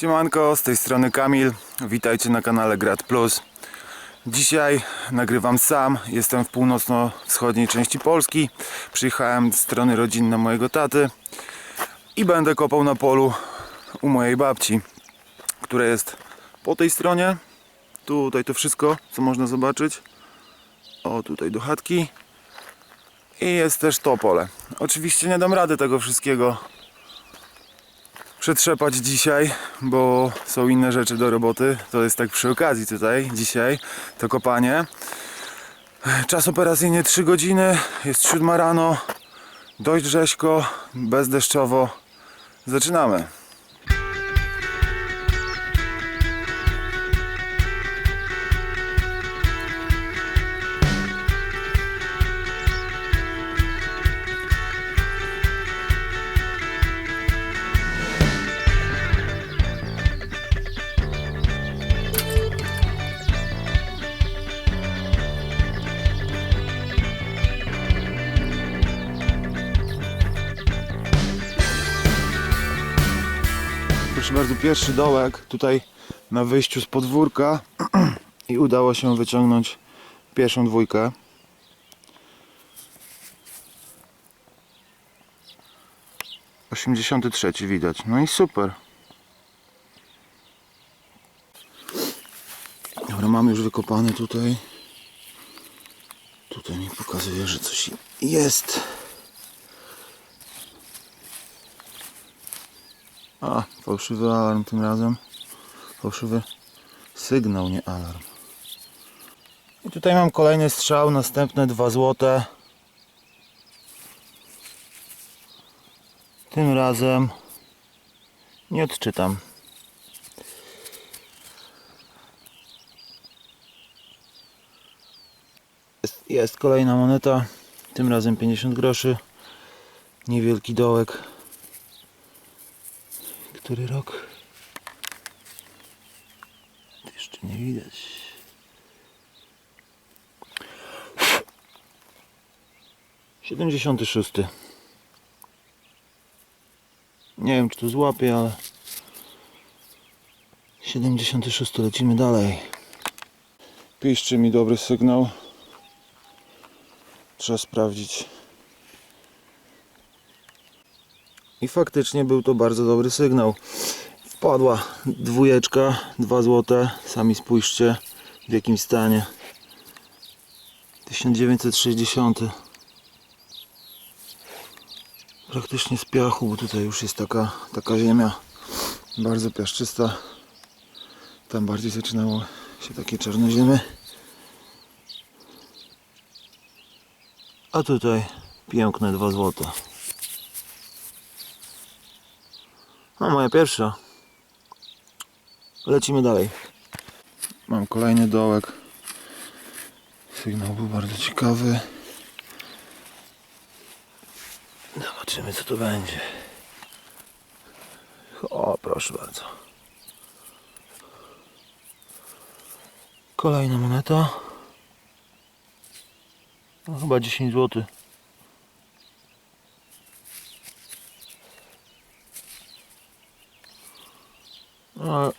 Siemanko, z tej strony Kamil. Witajcie na kanale Grad Plus. Dzisiaj nagrywam sam. Jestem w północno-wschodniej części Polski. Przyjechałem z strony rodzinnej mojego taty i będę kopał na polu u mojej babci, która jest po tej stronie. Tutaj to wszystko, co można zobaczyć. O, tutaj do chatki. I jest też to pole. Oczywiście nie dam rady tego wszystkiego przetrzepać dzisiaj, bo są inne rzeczy do roboty. To jest tak przy okazji tutaj, dzisiaj, to kopanie. Czas operacyjny 3 godziny, jest 7 rano, dość rzeźko, bezdeszczowo. Zaczynamy. Bardzo, pierwszy dołek tutaj na wyjściu z podwórka i udało się wyciągnąć pierwszą dwójkę. Osiemdziesiąty trzeci widać. No i super. Dobra, mamy już wykopane tutaj. Tutaj mi pokazuje, że coś jest. A, fałszywy alarm tym razem. Fałszywy sygnał, nie alarm. I tutaj mam kolejny strzał, następne dwa złote. Tym razem nie odczytam. Jest, jest kolejna moneta, tym razem 50 groszy. Niewielki dołek. Który rok? Jeszcze nie widać. Siedemdziesiąty szósty. Nie wiem czy tu złapię, ale 76 lecimy dalej. Piszczy mi dobry sygnał. Trzeba sprawdzić. I faktycznie był to bardzo dobry sygnał. Wpadła dwójeczka, dwa złote. Sami spójrzcie w jakim stanie. 1960. Praktycznie z piachu, bo tutaj już jest taka, taka ziemia bardzo piaszczysta. Tam bardziej zaczynało się takie czarnoziemy. A tutaj piękne dwa złote. No moja pierwsza. Lecimy dalej. Mam kolejny dołek. Sygnał był bardzo ciekawy. Zobaczymy co to będzie. O, proszę bardzo. Kolejna moneta. No, chyba 10 zł. No,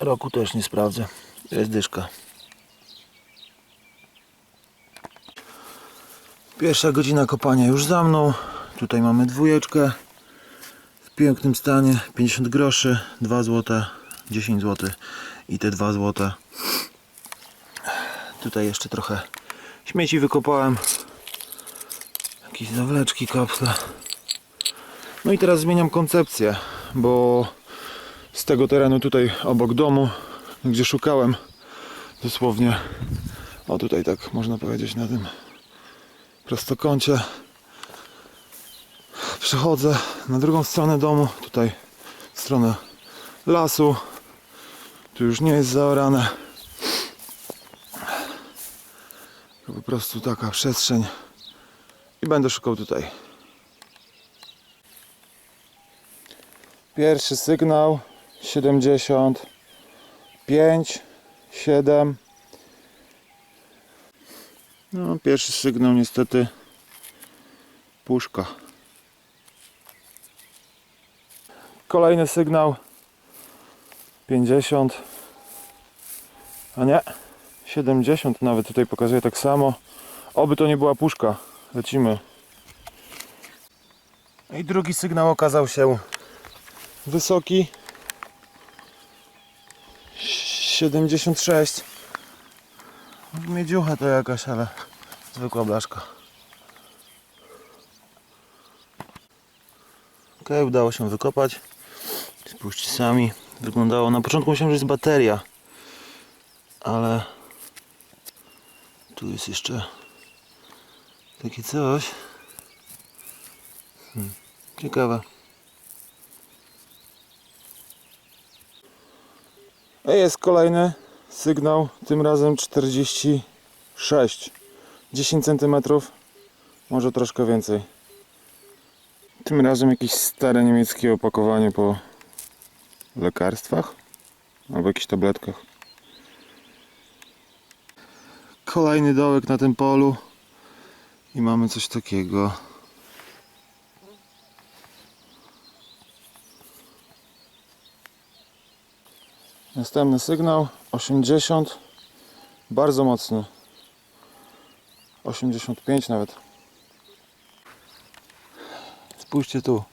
roku też nie sprawdzę. Jest dyszka. Pierwsza godzina kopania już za mną. Tutaj mamy dwójeczkę w pięknym stanie. 50 groszy, 2 zł, 10 zł i te 2 zł. Tutaj jeszcze trochę śmieci wykopałem. Jakieś zawleczki, kapsle. No i teraz zmieniam koncepcję, bo z tego terenu tutaj obok domu, gdzie szukałem. Dosłownie, o tutaj tak można powiedzieć na tym prostokącie. Przechodzę na drugą stronę domu, tutaj w stronę lasu. Tu już nie jest zaorane. Po prostu taka przestrzeń. I będę szukał tutaj. Pierwszy sygnał 75 7 no pierwszy sygnał niestety puszka. Kolejny sygnał 50 a nie 70 nawet tutaj pokazuje tak samo. Oby to nie była puszka. Lecimy. I drugi sygnał okazał się wysoki 76 miedziucha to jakaś, ale zwykła blaszka. Ok, udało się wykopać. Spójrzcie sami. Wyglądało, na początku myślałem, że jest bateria ale tu jest jeszcze takie coś. Hmm. ciekawe jest kolejny sygnał, tym razem 46 10 cm może troszkę więcej. Tym razem jakieś stare niemieckie opakowanie po lekarstwach albo jakichś tabletkach. Kolejny dołek na tym polu i mamy coś takiego Następny sygnał 80 bardzo mocny. 85 nawet. Spójrzcie tu.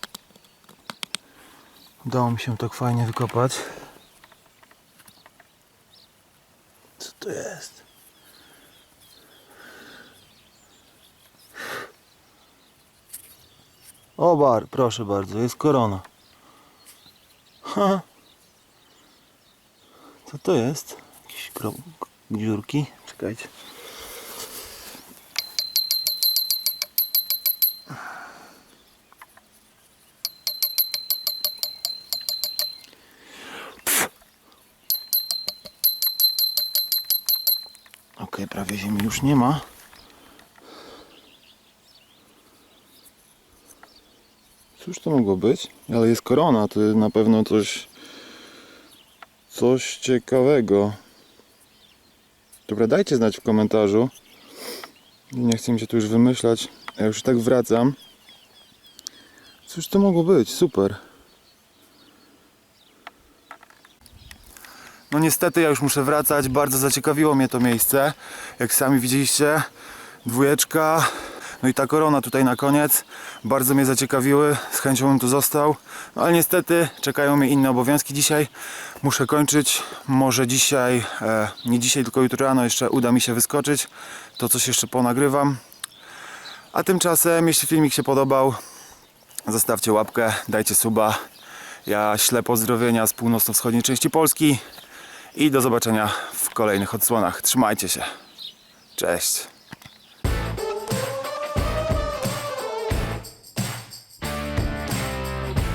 Udało mi się tak fajnie wykopać. Co to jest? O bar proszę bardzo jest korona. Ha co to jest? Jakieś dziurki? Czekajcie. Prawie ziemi już nie ma. Cóż to mogło być? Ale jest korona, to na pewno coś coś ciekawego. Dobra, dajcie znać w komentarzu. Nie chcę mi się tu już wymyślać. Ja już tak wracam. Cóż to mogło być? Super. No niestety ja już muszę wracać. Bardzo zaciekawiło mnie to miejsce. Jak sami widzieliście, dwójeczka. No i ta korona tutaj na koniec. Bardzo mnie zaciekawiły. Z chęcią bym tu został. No ale niestety czekają mnie inne obowiązki dzisiaj. Muszę kończyć. Może dzisiaj, e, nie dzisiaj, tylko jutro rano jeszcze uda mi się wyskoczyć. To coś jeszcze ponagrywam. A tymczasem, jeśli filmik się podobał, zostawcie łapkę, dajcie suba. Ja ślę pozdrowienia z północno-wschodniej części Polski i do zobaczenia w kolejnych odsłonach. Trzymajcie się. Cześć.